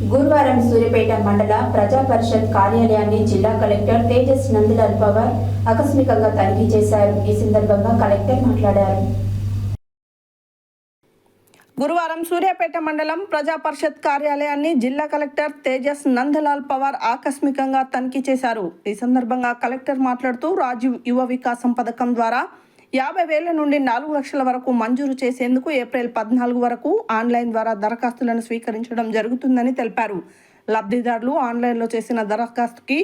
గురువారం సూర్యపేట మండల ప్రజా పరిషత్ కార్యాలయాన్ని జిల్లా కలెక్టర్ తేజస్ నందలాల్ పవార్ ఆకస్మికంగా తనిఖీ చేశారు. ఈ సందర్భంగా కలెక్టర్ మాట్లాడారు. గురువారం సూర్యాపేట మండలం ప్రజా పరిషత్ కార్యాలయాన్ని జిల్లా కలెక్టర్ తేజస్ నందలాల్ పవార్ ఆకస్మికంగా తనిఖీ చేశారు. ఈ సందర్భంగా కలెక్టర్ మాట్లాడుతూ రాజీవ్ యువ వికాసం పథకం ద్వారా యాభై వేల నుండి నాలుగు లక్షల వరకు మంజూరు చేసేందుకు ఏప్రిల్ పద్నాలుగు వరకు ఆన్లైన్ ద్వారా దరఖాస్తులను స్వీకరించడం జరుగుతుందని తెలిపారు. లబ్ధిదారులు ఆన్లైన్లో చేసిన దరఖాస్తుకి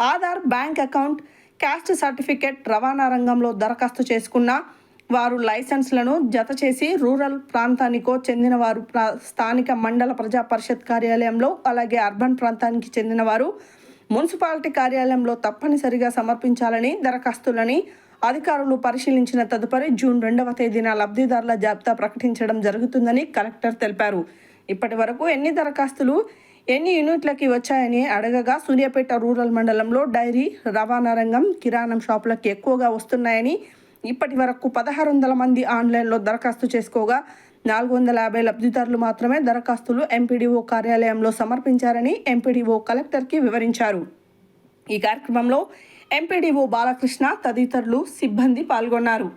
Aadhaar bank account caste certificate రవాణా రంగంలో దరఖాస్తు చేసుకున్న వారు లైసెన్స్లను జత చేసి రూరల్ ప్రాంతానికో చెందిన వారు ప్రా- స్థానిక మండల ప్రజా పరిషత్ కార్యాలయంలో అలాగే అర్బన్ ప్రాంతానికి చెందినవారు మున్సిపాలిటీ కార్యాలయంలో తప్పనిసరిగా సమర్పించాలని దరఖాస్తులని అధికారులు పరిశీలించిన తదుపరి జూన్ రెండవ తేదీన లబ్ధిదారుల జాబితా ప్రకటించడం జరుగుతుందని కలెక్టర్ తెలిపారు. ఇప్పటి వరకు ఎన్ని దరఖాస్తులు ఎన్ని యూనిట్లకి వచ్చాయని అడగగా సూర్యాపేట రూరల్ మండలంలో డైరీ రవాణా రంగం కిరాణం షాపులకు ఎక్కువగా వస్తున్నాయని ఇప్పటి వరకు పదహారు వందల మంది ఆన్లైన్లో దరఖాస్తు చేసుకోగా నాలుగు వందల యాభై లబ్ధిదారులు మాత్రమే దరఖాస్తులు ఎంపీడీఓ కార్యాలయంలో సమర్పించారని ఎంపీడీఓ కలెక్టర్కి వివరించారు. ఈ కార్యక్రమంలో ఎంపీడీఓ బాలకృష్ణ తదితరులు సిబ్బంది పాల్గొన్నారు.